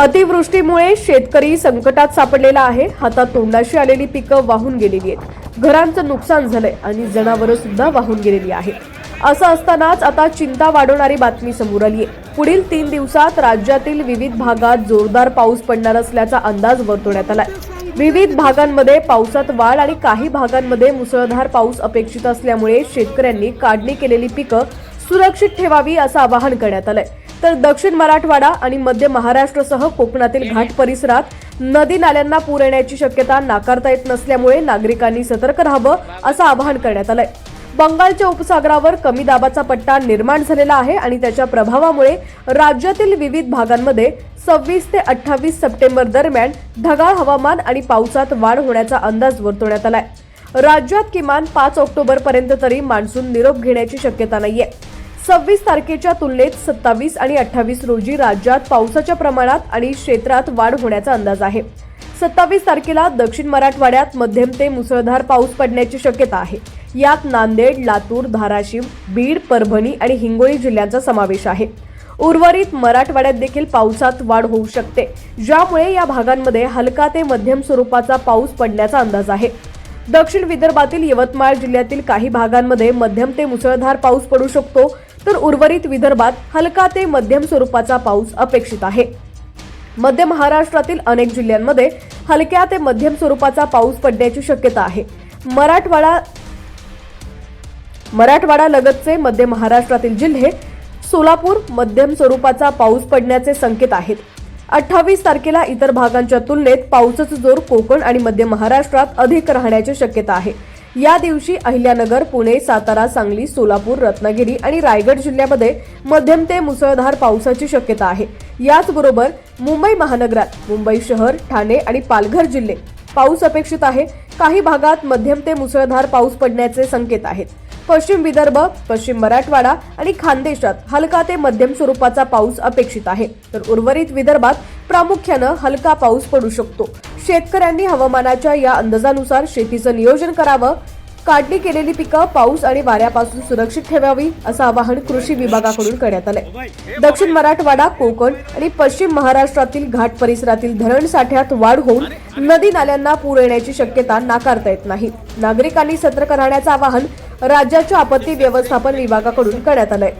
अतिवृष्टीमुळे शेतकरी संकटात सापडलेला आहे. हातात तोंडाशी आलेली पिकं वाहून गेलेली आहेत. घरांचं नुकसान झालंय आणि जनावरं सुद्धा वाहून गेलेली आहेत. असं असतानाच आता चिंता वाढवणारी बातमी समोर आली आहे पुढील तीन दिवसात राज्यातील विविध भागात जोरदार पाऊस पडणार असल्याचा अंदाज वर्तवण्यात आलाय. विविध भागांमध्ये पावसात वाढ आणि काही भागांमध्ये मुसळधार पाऊस अपेक्षित असल्यामुळे शेतकऱ्यांनी काढणी केलेली पिकं सुरक्षित ठेवावी असं आवाहन करण्यात आलंय. तर दक्षिण मराठवाडा आणि मध्य महाराष्ट्रासह कोकणातील घाट परिसरात नदी नाल्यांना पूर येण्याची शक्यता नाकारता येत नसल्यामुळे नागरिकांनी सतर्क राहावं असं आवाहन करण्यात आलंय. बंगालच्या उपसागरावर कमी दाबाचा पट्टा निर्माण झालेला आहे आणि त्याच्या प्रभावामुळे राज्यातील विविध भागांमध्ये सव्वीस ते अठ्ठावीस सप्टेंबर दरम्यान ढगाळ हवामान आणि पावसात वाढ होण्याचा अंदाज वर्तवण्यात आलाय. राज्यात किमान पाच ऑक्टोबर पर्यंत तरी मान्सून निरोप घेण्याची शक्यता नाहीये. सव्वीस तारखेच्या तुलनेत सत्तावीस आणि अठ्ठावीस रोजी राज्यात पावसाच्या प्रमाणात आणि क्षेत्रात वाढ होण्याचा अंदाज आहे. सत्तावीस तारखेला दक्षिण मराठवाड्यात मध्यम ते मुसळधार पाऊस पडण्याची शक्यता आहे. यात नांदेड लातूर धाराशिव बीड परभणी आणि हिंगोली जिल्ह्यांचा समावेश आहे. उर्वरित मराठवाड्यात देखील पावसात वाढ होऊ शकते ज्यामुळे या भागांमध्ये हलका ते मध्यम स्वरूपाचा पाऊस पडण्याचा अंदाज आहे. दक्षिण विदर्भातील यवतमाळ जिल्ह्यातील काही भागांमध्ये मध्यम ते मुसळधार पाऊस पडू शकतो तर उर्वरित विदर्भात हलका ते मध्यम स्वरूपाचा पाऊस अपेक्षित आहे. मध्य महाराष्ट्रातील अनेक जिल्ह्यांमध्ये हलक्या ते मध्यम स्वरूपाचा पाऊस पडण्याची शक्यता आहे. मराठवाडा मराठवाडा लगतचे मध्य महाराष्ट्रातील जिल्हे सोलापूर मध्यम स्वरूपाचा पाऊस पडण्याचे संकेत आहेत. अठ्ठावीस तारखेला इतर भागांच्या तुलनेत पावसाचा जोर कोकण आणि मध्य महाराष्ट्रात अधिक राहण्याची शक्यता आहे. या दिवशी अहिल्यानगर पुणे सातारा सांगली सोलापूर रत्नागिरी आणि रायगड जिल्ह्यामध्ये मध्यम ते मुसळधार पावसाची शक्यता आहे. याचबरोबर मुंबई महानगरात मुंबई शहर ठाणे आणि पालघर जिल्हे पाऊस अपेक्षित आहे. काही भागात मध्यम ते मुसळधार पाऊस पडण्याचे संकेत आहेत. पश्चिम विदर्भ पश्चिम मराठवाडा आणि खानदेशात हलका ते मध्यम स्वरूपाचा पाऊस अपेक्षित आहे. तर उर्वरित विदर्भात प्रामुख्यानं हलका पाऊस पडू शकतो. शेतकऱ्यांनी हवामानाच्या या अंदाजानुसार शेतीचं नियोजन करावं. काढणी केलेली पिकं पाऊस आणि वाऱ्यापासून सुरक्षित ठेवावी असं आवाहन कृषी विभागाकडून करण्यात आलंय. दक्षिण मराठवाडा कोकण आणि पश्चिम महाराष्ट्रातील घाट परिसरातील धरण साठ्यात वाढ होऊन नदी नाल्यांना पूर येण्याची शक्यता नाकारता येत नाही. नागरिकांनी सतर्क राहण्याचं आवाहन राज्याच्या आपत्ती व्यवस्थापन विभागाकडून करण्यात आलंय.